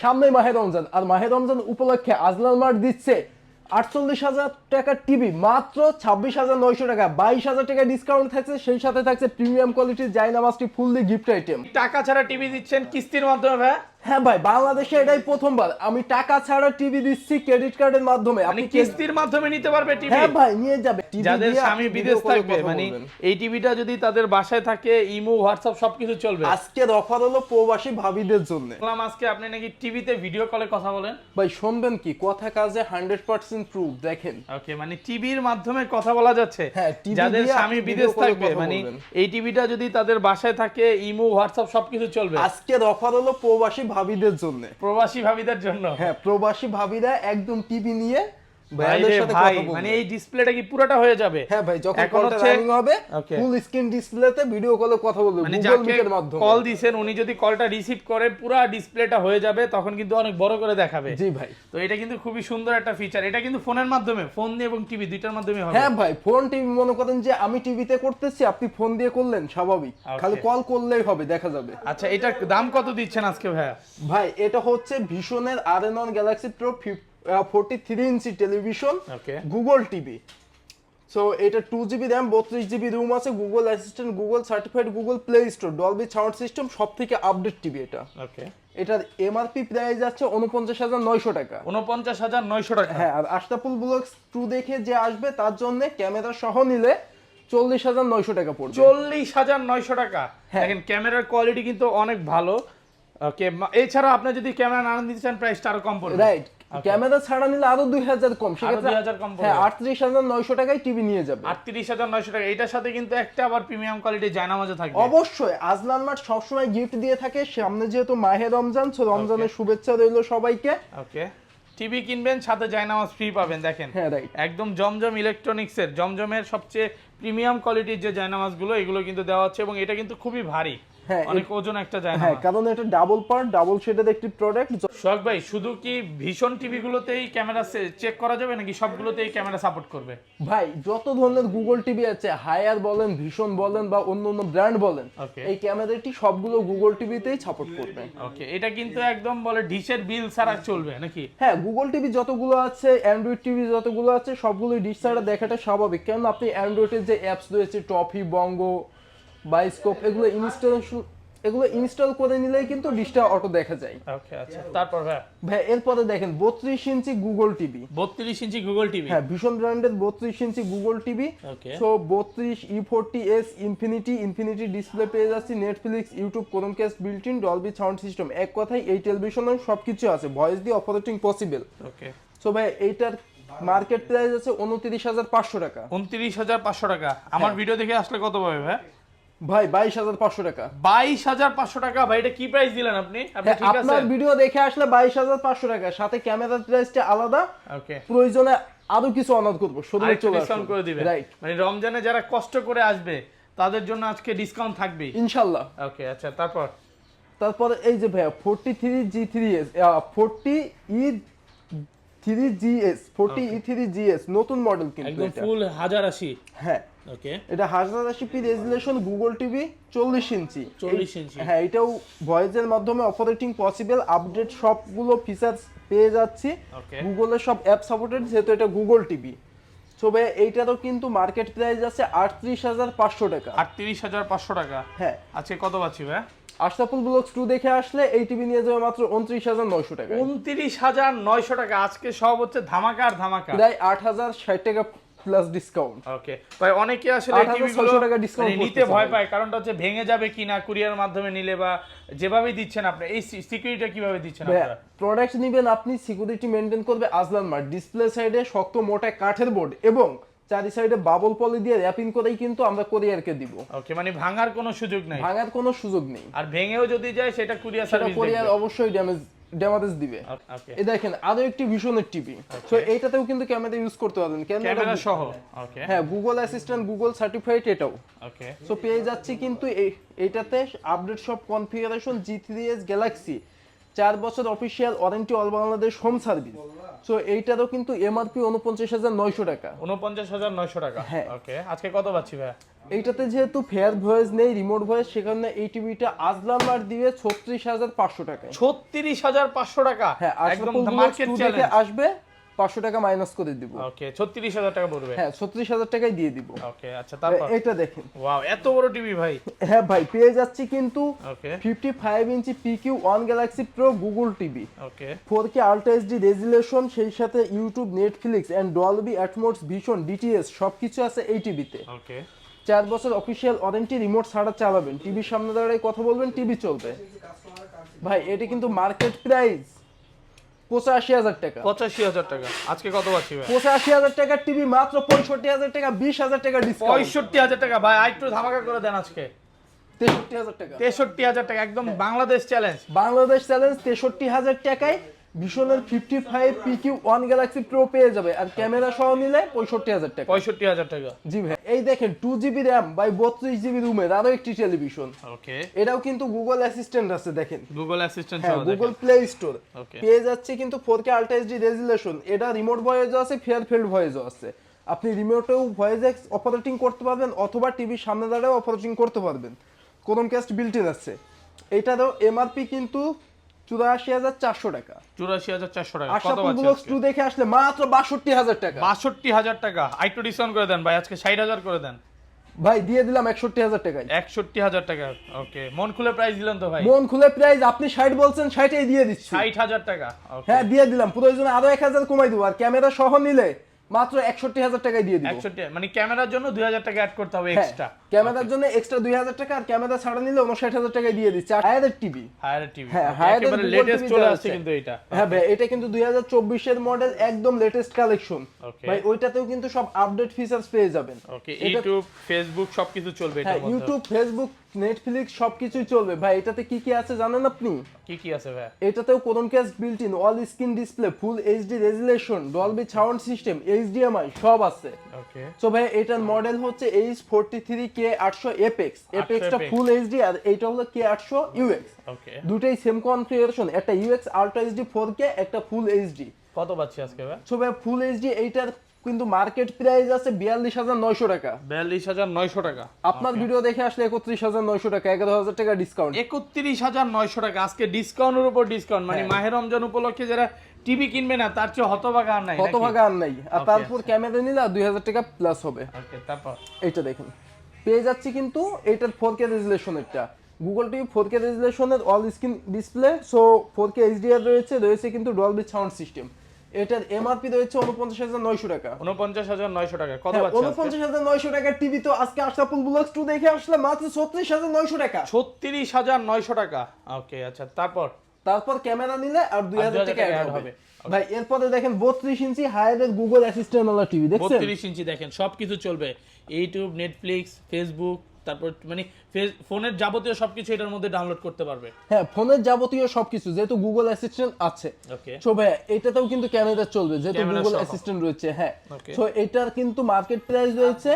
সামনে মাহে রমজান, আর মাহে রমজান উপলক্ষে আজলাল মার্ট দিচ্ছে আটচল্লিশ হাজার টাকার টিভি, মাত্র ছাব্বিশ হাজার নয়শো টাকা। বাইশ হাজার টাকা ডিসকাউন্ট থাকছে, সেই সাথে থাকছে প্রিমিয়াম কোয়ালিটির জায়নামাজটি ফুললি গিফট আইটেম টাকা ছাড়া টিভি দিচ্ছেন কিস্তির মাধ্যমে হ্যাঁ ভাই বাংলাদেশে এটাই প্রথমবার। আমি টাকা ছাড়া টিভি দিচ্ছি ক্রেডিট কার্ডের মাধ্যমে। মানে আপনি কিস্তির মাধ্যমে নিতে পারবে টিভি হ্যাঁ ভাই নিয়ে যাবে। TV যাদের স্বামী বিদেশ থাকবে মানে এই টিভিটা যদি তাদের বাসায় থাকে ইমো হোয়াটসঅ্যাপ সবকিছু চলবে। আজকের অফার হলো প্রবাসী ভাবিদের জন্য। দেখলাম আজকে আপনি নাকি টিভিতে ভিডিও কলে কথা বলেন? ভাই শুনবেন কি? কথা কাজে হান্ড্রেড পার্সেন্ট প্রুফ দেখেন। ওকে মানে টিভির মাধ্যমে কথা বলা যাচ্ছে। হ্যাঁ, যাদের স্বামী বিদেশ থাকবে মানে। এই টিভিটা যদি তাদের বাসায় থাকে ইমো হোয়াটসঅ্যাপ সবকিছু চলবে। আজকের অফার হলো প্রবাসী ভাবিদের জন্য। প্রবাসী ভাবিদের জন্য? হ্যাঁ প্রবাসী ভাবিরা একদম টিভি নিয়ে ভাই ভাই মানে এই ডিসপ্লেটা কি পুরোটা হয়ে যাবে? হ্যাঁ ভাই যখন কলটা রানিং হবে ফুল স্ক্রিন ডিসপ্লেতে ভিডিও কলে কথা বলবে মানে গুগল যাকে মিটের মাধ্যমে। কল উনি যদি কলটা রিসিভ করে পুরো ডিসপ্লেটা হয়ে যাবে তখন কিন্তু অনেক বড় করে দেখাবে। জি ভাই। তো এটা কিন্তু খুবই সুন্দর একটা ফিচার এটা কিন্তু ফোনের মাধ্যমে ফোন দিয়ে এবং টিভি দুইটার মাধ্যমে হবে। হ্যাঁ ভাই ফোন টিভি মনে করেন যে আমি টিভিতে করতেছি আপনি ফোন দিয়ে করলেন স্বাভাবিক. খালি কল করলেই হবে দেখা যাবে। আচ্ছা এটার দাম কত দিচ্ছেন আজকে ভাইয়া? ভাই এটা হচ্ছে ভীষণের আর N Galaxy Pro forty three inch television okay Google TV so এটা টু জিবি র্যাম বত্রিশ জিবি রুম আছে Google Assistant Google certified Google Play Store Dolby sound system সব থেকে আপডেট টিভি এটা। ওকে এটার এমআরপি প্রাইস যাচ্ছে উনপঞ্চাশ হাজার নয়শো টাকা। উনপঞ্চাশ হাজার নয়শো টাকা। হ্যাঁ আর আশরাফুল ব্লগস টু দেখে যে আসবে তার জন্য ক্যামেরা সহ নিলে চল্লিশ হাজার নয়শো টাকা পড়বে। চল্লিশ হাজার নয়শো টাকা। হ্যাঁ। দেখেন ক্যামেরার কোয়ালিটি কিন্তু অনেক ভালো। ওকে এছাড়া আপনি যদি ক্যামেরা না নিতে চান প্রাইসটা আরও কম পড়বে। রাইট ক্যামেরা ছাড়া নিলে আরও দুই হাজার কম সেক্ষেত্রে 2000 কম হ্যাঁ আটত্রিশ হাজার নয়শো টাকায় টিভি নিয়ে যাবে। আটত্রিশ হাজার নয়শো টাকা এটার সাথে কিন্তু একটা আবার প্রিমিয়াম কোয়ালিটি জায়নামাজও থাকবে। অবশ্যই আজলান মার্ট সবসময় গিফট দিয়ে থাকে। সামনে যেহেতু মাহে রমজান সো রমজানের শুভেচ্ছা রইল সবাইকে। ওকে টিভি কিনবেন সাথে জায়নামাজ ফ্রি পাবেন দেখেন। হ্যাঁ রাইট একদম জমজম ইলেকট্রনিক্সের জমজমের সবচেয়ে প্রিমিয়াম কোয়ালিটির যে জায়নামাজগুলো এগুলো কিন্তু দেওয়া হচ্ছে এবং এটা কিন্তু খুবই ভারী। হ্যাঁ, অনেক ওজন একটা হ্যাঁ জায়নামাজ কারণ এটা ডাবল পার্ট ডাবল শেডের একটি প্রোডাক্ট সোহাগ ভাই শুধু কি ভীষণ টিভি গুলোতেই ক্যামেরা চেক করা যাবে নাকি সবগুলোতেই ক্যামেরা সাপোর্ট করবে? ভাই যত ধরনের গুগল টিভি আছে হায়ার বলেন ভীষণ বলেন বা অন্য অন্য ব্র্যান্ড বলেন. এই ক্যামেরাটি সবগুলো গুগল টিভিতেই সাপোর্ট করবে। ওকে এটা কিন্তু একদম বলে ডিশের বিল ছাড়া চলবে নাকি? হ্যাঁ গুগল টিভি যতগুলো আছে অ্যান্ড্রয়েড টিভি যতগুলো আছে সবগুলোই ডিশ ছাড়া দেখাটা স্বাভাবিক। কারণ আপনি অ্যান্ড্রয়েডের যে অ্যাপস রয়েছে টফি বঙ্গো বাইস্কোপ এগুলো ইনস্টলেশন এগুলো ইনস্টল করে নিলেই কিন্তু ডিশটা অটো দেখা যায়। ওকে আচ্ছা। তারপর ভাই? ভাই এরপরে দেখেন বত্রিশ ইঞ্চি গুগল টিভি। বত্রিশ ইঞ্চি গুগল টিভি? হ্যাঁ ভীষণ ব্র্যান্ডের বত্রিশ inch Google TV. Okay. So বত্রিশ E forty S infinity infinity display পেয়ে যাচ্ছি Netflix YouTube Chromecast built in Dolby sound system এক কথায় এই টেলিভিশনে সবকিছু আছে ভয়েস দিয়ে অপারেটিং পসিবল ওকে। সো ভাই এইটার মার্কেট প্রাইস আছে উনত্রিশ হাজার পাঁচশো টাকা। উনত্রিশ হাজার পাঁচশো টাকা। আমার ভিডিও দেখে আসলে কত পাবে ভাই? ভাই বাইশ হাজার পাঁচশো টাকা। বাইশ হাজার পাঁচশো টাকা? ভাই এটা কি প্রাইস দিলেন আপনি? হ্যাঁ, আপনার ভিডিও দেখে আসলে বাইশ হাজার পাঁচশো টাকা। সাথে ক্যামেরার প্রাইসটা আলাদা। প্রয়োজনে আরও কিছু অনার করব। ডিসকাউন্ট করে রাইট মানে রমজানে যারা কষ্ট করে আসবে তাদের জন্য আজকে ডিসকাউন্ট থাকবেই ইনশাল্লাহ। ওকে আচ্ছা তারপর? তারপরে এই যে ভাইয়া forty three G three S forty E three G S forty E three G S নতুন মডেল কিন্তু ফুল হাজার আশি। হ্যাঁ। ওকে এটা হাজার রেজুলেশন গুগল টিভি চল্লিশ ইঞ্চি। 40 ইঞ্চি। হ্যাঁ এটাও ভয়েসের মাধ্যমে অপারেটিং পসিবল আপডেট সবগুলো ফিচার্স পেয়ে যাচ্ছি। গুগলের সব অ্যাপ সাপোর্টেড যেহেতু এটা গুগল টিভি তো ভাই এইটারও কিন্তু মার্কেট প্রাইস আছে আটত্রিশ হাজার পাঁচশো টাকা। আটত্রিশ হাজার পাঁচশো টাকা? হ্যাঁ। আজকে কত পাচ্ছি ভাই? আশরাফুল ব্লগস টু দেখে আসলে এই টিভি নিয়ে যাবে মাত্র উনত্রিশ হাজার নয়শো টাকা উনত্রিশ হাজার নয়শো টাকা। আজকে সব হচ্ছে ধামাকা আর ধামাকা। প্রায় আট হাজার ষাট টাকা প্লাস ডিসকাউন্ট ওকে ভাই অনেকে আসলে 8,600 টিভি গুলো টাকা discount মানে নিতে ভয় পায় কারণটা হচ্ছে ভেঙে যাবে কিনা কুরিয়ার মাধ্যমে নিলে বা যেভাবে দিচ্ছেন আপনি এই সিকিউরিটি কীভাবে দিচ্ছেন আপনারা? প্রোডাক্ট নিবেন আপনি সিকিউরিটি মেনটেন করবে আজলান মার্ট ডিসপ্লে সাইডে শক্ত মোটা কাঠের বোর্ড এবং চারি সাইডে বাবল পলি দিয়ে র্যাপিং করেই কিন্তু আমরা কোরিয়ারকে দিব। ওকে মানে ভাঙার কোনো সুযোগ নাই। ভাঙার কোনো সুযোগ নেই। আর ভেঙেও যদি যায় সেটা কুরিয়ার সার্ভিস কোরিয়ার অবশ্যই ড্যামেজ ড্যামেজ দিবে। এই দেখেন আরও একটি ভীষণের টিভি। তো এইটাতেও কিন্তু ক্যামেরা ইউজ করতে পারবেন। ক্যামেরা সহ ওকে হ্যাঁ গুগল অ্যাসিস্ট্যান্ট গুগল সার্টিফাইড এটাও। ওকে সো পেয়ে যাচ্ছি কিন্তু এই এইটাতে আপডেট সব configuration G three S Galaxy চার বছর official warranty all Bangladesh home service so এইটারও কিন্তু এমআরপি উনপঞ্চাশ হাজার নয়শো টাকা। উনপঞ্চাশ হাজার নয়শো টাকা? হ্যাঁ। ওকে আজকে কত পাচ্ছি ভাই? এইটাতে যেহেতু ফেয়ার ভয়েস নেই রিমোট ভয়েস সেখানে এই টিভিটা আজলাম আর দিবে ছত্রিশ হাজার পাঁচশো টাকা ছত্রিশ হাজার পাঁচশো টাকা? হ্যাঁ আসবে। পাঁচশো টাকা মাইনাস করে দিব। ওকে ছত্রিশ হাজার টাকা পড়বে। হ্যাঁ ছত্রিশ হাজার টাকাই দিয়ে দিব। ওকে আচ্ছা তারপর? এটা দেখেন। ওয়াও এত বড় টিভি ভাই। হ্যাঁ ভাই পেয়ে যাচ্ছি কিন্তু okay fifty five inch PQ one Galaxy Pro Google TV okay four K ultra HD resolution সেই সাথে YouTube Netflix and Dolby Atmos Vision DTS সব কিছু আছে এই টিভিতে ওকে চার বছর অফিসিয়াল ওয়ারেন্টি রিমোট ছাড়া চালাবেন। টিভির সামনে দাঁড়িয়ে কথা বলবেন টিভি চলবে। ভাই এটা কিন্তু মার্কেট প্রাইস পঁচাশি হাজার টাকা। পঁচাশি হাজার টাকা। আজকে কত পাচ্ছি পঁচাশি হাজার টাকার টিভি মাত্র পঁয়ষট্টি হাজার টাকা বিশ হাজার টাকা পঁয়ষট্টি হাজার টাকা ভাই আরেকটু ধামাকা করে দেন আজকে। তেষট্টি হাজার টাকা। তেষট্টি হাজার টাকা একদম বাংলাদেশ চ্যালেঞ্জ বাংলাদেশ চ্যালেঞ্জ তেষট্টি হাজার টাকায় ভীষণের fifty five PQ one Galaxy Pro পেয়ে যাবে আর ক্যামেরা সহ নিলে পঁয়ষট্টি হাজার টাকা। পঁয়ষট্টি হাজার টাকা। জি ভাই এই দেখেন টু জিবি র্যাম বাই বত্রিশ জিবি রুমের আরও একটি টেলিভিশন ওকে এটাও কিন্তু গুগল অ্যাসিস্ট্যান্ট আছে দেখেন। গুগল অ্যাসিস্ট্যান্ট হ্যাঁ গুগল প্লে স্টোর পেয়ে যাচ্ছে কিন্তু four K ultra HD resolution এটা রিমোট ভয়েসও আছে ফেয়ার ফিল্ড ভয়েসও আছে। আপনি রিমোটেও ভয়েস এক্স অপারেটিং করতে পারবেন অথবা টিভির সামনে দাঁড়িয়েও অপারেটিং করতে পারবেন। কোন ক্যাস্ট বিল্ট ইন আছে এটারও এমআরপি কিন্তু চুরাশি হাজার চারশো টাকা। চুরাশি হাজার চারশো টাকা। টু দেখে আসলে মাত্র বাষট্টি হাজার টাকা। বাষট্টি হাজার টাকা। আরেকটু ডিসকাউন্ট করে দেন ভাই আজকে ষাট হাজার করে দেন। ভাই দিয়ে দিলাম একষট্টি হাজার টাকায় একষট্টি হাজার টাকা ওকে মন খুলে প্রাইস দিলেন তো ভাই? মন খুলে প্রাইস আপনি ষাট বলছেন ষাটই দিয়ে দিচ্ছি। ষাট হাজার টাকা হ্যাঁ দিয়ে দিলাম। প্রয়োজনে আরও এক হাজার কমাই দেবো। আর ক্যামেরা সহ নিলে মাত্র একষট্টি হাজার টাকায় দিয়ে দিব। মানে ক্যামেরার জন্য দুই হাজার টাকা অ্যাড করতে হবে হ্যাঁ, এক্সট্রা ক্যামেরার জন্য এক্সট্রা দুই হাজার টাকা আর ক্যামেরা ছাড়া নিলে উনষাট হাজার টাকায় দিয়ে দিচ্ছে। আর হায়ারের টিভি হায়ার টিভি হ্যাঁ, এর লেটেস্ট চলে আসছে কিন্তু এটা। হ্যাঁ ভাই এটা কিন্তু দুই হাজার চব্বিশের মডেল একদম লেটেস্ট কালেকশন ভাই ওইটাতেও কিন্তু সব আপডেট ফিচার্স পেয়ে যাবেন। ওকে ইউটিউব ফেসবুক সবকিছু চলবে হ্যাঁ মধ্যে। ইউটিউব ফেসবুক নেটফ্লিক্স সবকিছুই চলবে। ভাই এটাতে কি কি আছে জানেন আপনি? কি কি আছে ভাই? এটাতেও Chromecast built in all screen display full HD resolution Dolby sound system HDMI সব আছে। ওকে সো ভাই এটার মডেল হচ্ছে এইচ ফোরটি থ্রি কে আটশো এপেক্স এপেক্সটা। ফুল এইচডি আর এইটা হলো কে আটশো ইউএক্স ওকে দুটোই সেম কনফিগারেশন একটা UX ultra HD four K একটা ফুল এইচডি কত পাচ্ছি আজকে ভাই? সো ভাই ফুল এইচডি এইটার কিন্তু মার্কেট প্রাইস আছে বিয়াল্লিশ হাজার নয়শো টাকা। বিয়াল্লিশ হাজার নয়শো টাকা। আপনার ভিডিও দেখে আসলে একত্রিশ হাজার নয়শো টাকা এগারো হাজার টাকা ডিসকাউন্ট একত্রিশ হাজার নয়শো টাকা আজকে ডিসকাউন্টের উপর ডিসকাউন্ট মানে হ্যাঁ। মাহের রমজান উপলক্ষে যারা টিভি কিনবে না তার চেয়ে হতভাগা আর নাই কত ভাগা আর নাই। আর তারপর ক্যামেরা নিলে দুই হাজার টাকা প্লাস হবে। তারপর? এইটা দেখুন। পেয়ে যাচ্ছি কিন্তু এটার ফোর কে রেজুলেশনেরটা Google TV four K রেজুলেশনের all screen display so four K HDR রয়েছে রয়েছে কিন্তু ডলবি সাউন্ড সিস্টেম এটার এমআরপি রয়েছে উনপঞ্চাশ হাজার নয়শো টাকা। উনপঞ্চাশ হাজার নয়শো টাকা। কত হ্যাঁ, উনপঞ্চাশ হাজার নয়শো টাকার টিভি তো আজকে আশরাফুল ব্লগস টু দেখে আসলে মাত্র ছত্রিশ হাজার নয়শো টাকা। ছত্রিশ হাজার নয়শো টাকা। ওকে আচ্ছা তারপর? তারপর ক্যামেরা নিলে আর দুই হাজার টাকা অ্যাড হবে। ভাই এরপরে দেখেন বত্রিশ ইঞ্চি হায়ারের গুগল অ্যাসিস্ট্যান্ট টিভি দেখছেন? বত্রিশ ইঞ্চি দেখেন সবকিছু চলবে। ইউটিউব নেটফ্লিক্স ফেসবুক তারপর মানে ফোনের যাবতীয় সবকিছু এটার মধ্যে ডাউনলোড করতে পারবে। হ্যাঁ ফোনের যাবতীয় সবকিছু যেহেতু গুগল অ্যাসিস্ট্যান্ট আছে। সো ভাই এটাতেও কিন্তু ক্যামেরা চলবে যেহেতু গুগল অ্যাসিস্ট্যান্ট রয়েছে হ্যাঁ. সো এটার কিন্তু মার্কেট প্রাইস রয়েছে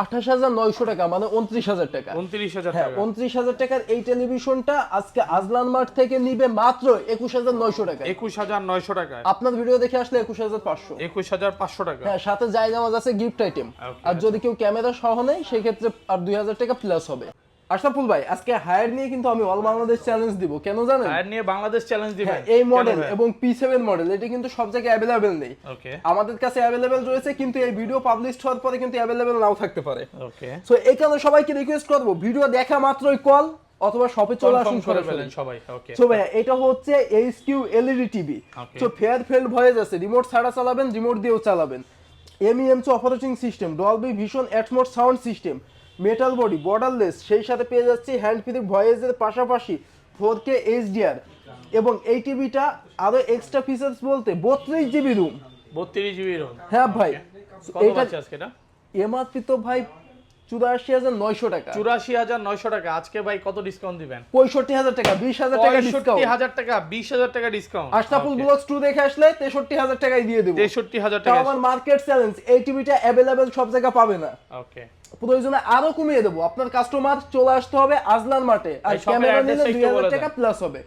আঠাশ হাজার নয়শো টাকা মানে উনত্রিশ হাজার টাকা। উনত্রিশ হাজার হ্যাঁ উনত্রিশ হাজার টাকার এই টেলিভিশনটা আজকে আজলান মার্ট থেকে নিবে মাত্র একুশ হাজার নয়শো টাকা একুশ হাজার নয়শো টাকা আপনার ভিডিও দেখে আসলে একুশ হাজার পাঁচশো। একুশ হাজার পাঁচশো টাকা। হ্যাঁ সাথে জায়গা আছে গিফট আইটেম আর যদি কেউ ক্যামেরা সহ নেয় সেক্ষেত্রে আর দুই হাজার টাকা প্লাস হবে। আশরাফুল ভাই আজকে হায়ার নিয়ে কিন্তু আমি অল বাংলাদেশ চ্যালেঞ্জ দিব কেন জানেন? আর নিয়ে বাংলাদেশ চ্যালেঞ্জ দিবেন? হ্যাঁ এই মডেল এবং মডেল এটা কিন্তু সব জায়গায় নেই। ওকে আমাদের কাছে রয়েছে কিন্তু এই ভিডিও পাবলিশ হওয়ার পরে কিন্তু নাও থাকতে পারে। ওকে সো এই কারণে সবাইকে রিকোয়েস্ট করব ভিডিও দেখা মাত্রই কল অথবা শপে চলে আসুন করে ফেলেন সবাই ওকে সো ভাইয়া এটা হচ্ছে H Q LED TV. So far field voice আছে রিমোট ছাড়া চালাবেন রিমোট দিয়েও চালাবেন। MEMC operating system Dolby vision Atmos sound system metal body borderless সেই সাথে পেয়ে যাচ্ছি হ্যান্ড ফ্রি ভয়েসের পাশাপাশি ফোর কে এইচডিআর এবং এই টিভিটা আরও এক্সট্রা ফিচার্স বলতে বত্রিশ জিবি রুম বত্রিশ জিবি রোম হ্যাঁ ভাই এটা এমআরপি তো ভাই চুরাশি হাজার নয়শো টাকা। চুরাশি হাজার নয়শো টাকা। আজকে ভাই কত ডিসকাউন্ট দিবেন? পঁয়ষট্টি হাজার টাকা বিশ হাজার টাকা পঁয়ষট্টি হাজার টাকা বিশ হাজার টাকা ডিসকাউন্ট আশরাফুল ব্লগস টু দেখে আসলে তেষট্টি হাজার টাকায় দিয়ে দেবো। তেষট্টি হাজার টাকা। আমার মার্কেট চ্যালেঞ্জ এই টিভিটা অ্যাভেলেবেল সব জায়গায় পাবে না। ওকে প্রয়োজনে আরও কমিয়ে দেবো। আপনার কাস্টমার চলে আসতে হবে আজলান মাঠে। আর ক্যামেরা নিলে দুই হাজার টাকা প্লাস হবে।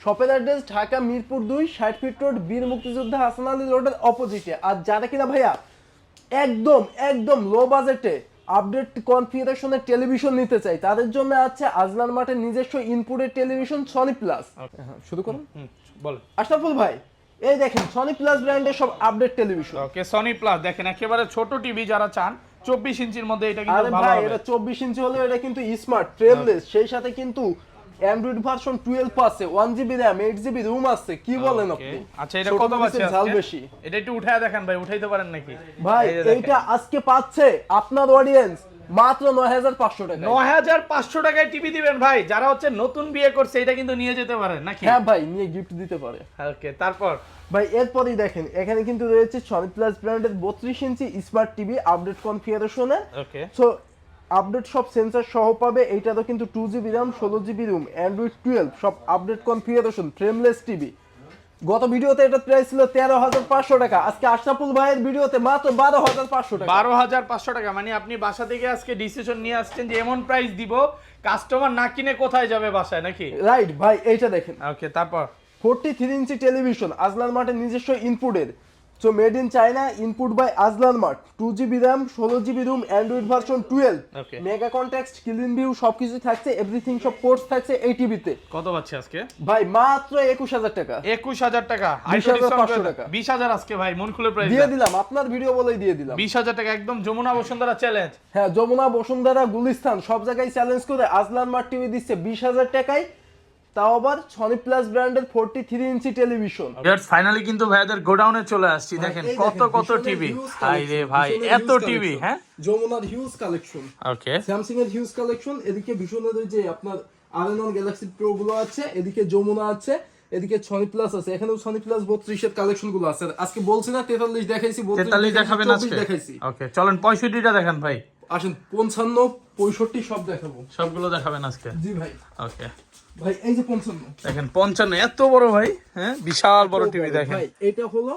শপের অ্যাড্রেস ঢাকা মিরপুর দুই ষাট ফিট রোড বীর মুক্তিযোদ্ধা হাসান আলী রোডের অপোজিটে আর যারা কিনা ভাইয়া একদম একদম লো বাজেটে আপডেট কনফিগারেশনের টেলিভিশন নিতে চাই তাদের জন্য আছে আজলান মাঠের নিজস্ব ইনপুটের টেলিভিশন সনি প্লাস শুরু করুন। বলেন। আশরাফুল ভাই এই দেখেন সনি প্লাস ব্র্যান্ডের সব update television okay Sony plus দেখেন একেবারে ছোট টিভি যারা চান চব্বিশ ইঞ্চির মধ্যে এটা কিন্তু ভালো এটা চব্বিশ ইঞ্চি হলেও এটা কিন্তু স্মার্ট ট্রেনলেস সেই সাথে কিন্তু অ্যান্ড্রয়েড ভার্সন টুয়েলভ আছে one GB RAM eight GB ROM আছে কি বলেন আপনি? আচ্ছা এটা কত আছে ঝাল বেশি। এটা একটু উঠায় দেখেন ভাই উঠাইতে পারেন নাকি? ভাই এই এইটা আজকে পাচ্ছে আপনার অডিয়েন্স মাত্র নয় হাজার পাঁচশো টাকা নয় হাজার পাঁচশো টাকায় টিভি দিবেন ভাই। যারা হচ্ছে নতুন বিয়ে করছে এটা কিন্তু নিয়ে যেতে পারেন নাকি? হ্যাঁ ভাই নিয়ে গিফট দিতে পারে। ওকে তারপর? ভাই এরপরই দেখেন এখানে কিন্তু রয়েছে সনি প্লাস ব্র্যান্ডের বত্রিশ ইঞ্চি স্মার্ট টিভি আপডেট কনফিগারেশনে ওকে সো আপডেট সব সেন্সর সহ পাবে এইটারও কিন্তু টু জিবি র্যাম ষোলো জিবি রুম অ্যান্ড্রয়েড টুয়েলভ সব আপডেট কনফিগারেশন ফ্রেমলেস টিভি গত ভিডিওতে এটা প্রাইস ছিল তেরো হাজার পাঁচশো টাকা। আজকে আশরাফুল ভাইয়ের ভিডিওতে মাত্র বারো হাজার পাঁচশো টাকা। বারো হাজার পাঁচশো টাকা মানে আপনি বাসা থেকে আজকে ডিসিশন নিয়ে আসছেন যে এমন প্রাইস দিব কাস্টমার না কিনে কোথায় যাবে বাসায় নাকি? রাইট ভাই এইটা দেখেন। ওকে তারপর? ফোরটি থ্রি ইঞ্চি টেলিভিশন আজলার মাঠে নিজস্ব ইনপুটের so made in China input by Azlan mart two GB RAM ষোলো GB ROM Android version twelve mega contrast clean view সবকিছু থাকছে এভরিথিং সব কোর্স থাকছে এই টিভিতে কত পাচ্ছে আজকে? ভাই মাত্র একুশ হাজার টাকা। একুশ হাজার টাকা। 20,500 টাকা। বিশ হাজার আজকে ভাই মন খুলে প্রাইস দিয়ে দিলাম আপনার ভিডিও বলেই দিয়ে দিলাম। বিশ হাজার টাকা একদম যমুনা বসুন্ধরা চ্যালেঞ্জ হ্যাঁ যমুনা বসুন্ধরা গুলিস্তান সব জায়গায় চ্যালেঞ্জ করে আজলান মার্ট টিভি দিচ্ছে বিশ হাজার টাকায়। তাও আবার সনি প্লাস ব্র্যান্ডের forty three inch television finally কিন্তু ভাইয়াদের গোডাউনে চলে আসছি। দেখেন কত কত টিভি হাই রে ভাই এত টিভি হ্যাঁ? যমুনার হিউজ কালেকশন ওকে স্যামসাং এর হিউজ কালেকশন এদিকে ভীষণের যে আপনার আরএনঅন গ্যালাক্সি প্রো গুলো আছে এদিকে যমুনা আছে এদিকে সনি প্লাস আছে। এখানেও সনি প্লাস বত্রিশের কালেকশনগুলো আছে। আজকে বলছি না তেতাল্লিশ দেখাইছি তেতাল্লিশ দেখাবেন আজকে? দেখাইছি। ওকে চলেন পঁয়ষট্টিটা দেখেন ভাই। আসেন পঞ্চান্ন পঁয়ষট্টি সব দেখাবো। সবগুলো দেখাবেন আজকে? জি ভাই। ওকে ভাই এই যে দেখেন পঞ্চান্ন এত বড় ভাই হ্যাঁ? বিশাল বড় টিভি দেখেন। ভাই এটা হলো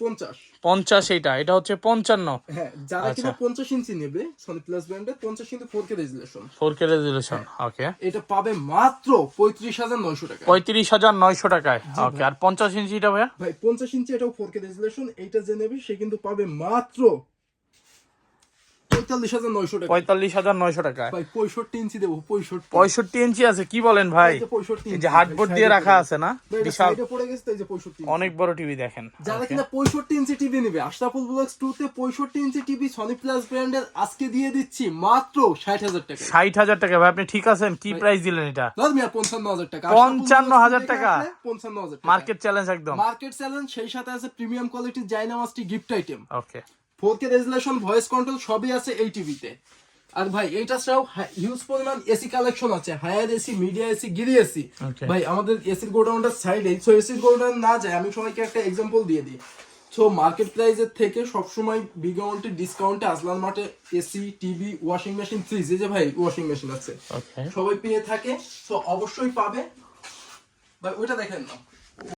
পঞ্চাশ। পঞ্চাশ এইটা এটা হচ্ছে পঞ্চান্ন। হ্যাঁ যারা আচ্ছা। কিনা পঞ্চাশ ইঞ্চি নেবে সনি প্লাস ব্র্যান্ডের পঞ্চাশ inch four K resolution four K resolution okay এটা পাবে মাত্র পঁয়ত্রিশ হাজার নয়শো টাকা পঁয়ত্রিশ হাজার নয়শো টাকায় ওকে আর পঞ্চাশ ইঞ্চিটা ভাইয়া? ভাই পঞ্চাশ ইঞ্চি এটাও ফোর কে রেজুলেশন এইটা যে নেবে সে কিন্তু পাবে মাত্র পঁয়তাল্লিশ হাজার নয়শো টাকা। পঁয়তাল্লিশ হাজার নয়শো টাকায় পঁয়ষট্টি ইঞ্চি দেবো পঁয়ষট্টি। পঁয়ষট্টি ইঞ্চি আছে কি বলেন ভাই? এই যে 65 এই ইঞ্চি, যে হার্ডবোর্ড দিয়ে রাখা আছে না? বিশাল। পড়ে গেছে এই যে পঁয়ষট্টি অনেক বড় টিভি দেখেন। যারা কিনা পঁয়ষট্টি ইঞ্চি টিভি নেবে আশরাফুল ব্লগস টু তে পঁয়ষট্টি ইঞ্চি টিভি সনি প্লাস ব্র্যান্ডের আজকে দিয়ে দিচ্ছি মাত্র ষাট হাজার টাকা। ষাট হাজার টাকা ভাই আপনি ঠিক আছেন? কি প্রাইস দিলেন এটা? পঞ্চান্ন হাজার টাকা। 55,000 টাকা? পঞ্চান্ন হাজার মার্কেট চ্যালেঞ্জ একদম। মার্কেট চ্যালেঞ্জ সেই সাথে আছে প্রিমিয়াম কোয়ালিটির জাইনামাসটি gift item okay four K resolution voice control সবই আছে এই টিভিতে আর ভাই এইটা ছাড়াও হিউজ পরিমাণ এসি কালেকশন আছে। Haier AC Midea AC Gree AC ভাই আমাদের এসির গোডাউনটার সাইডে সো এসির গোডাউন না যায় আমি সবাইকে একটা এক্সাম্পল দিয়ে দিই। সো মার্কেট প্রাইসের থেকে সবসময় বিগ অ্যামাউন্টের ডিসকাউন্টে আসলাম মাঠে AC TV washing machine fridge এই যে ভাই ওয়াশিং মেশিন আছে। সবাই পেয়ে থাকে তো অবশ্যই পাবে। ভাই ওইটা দেখেন না।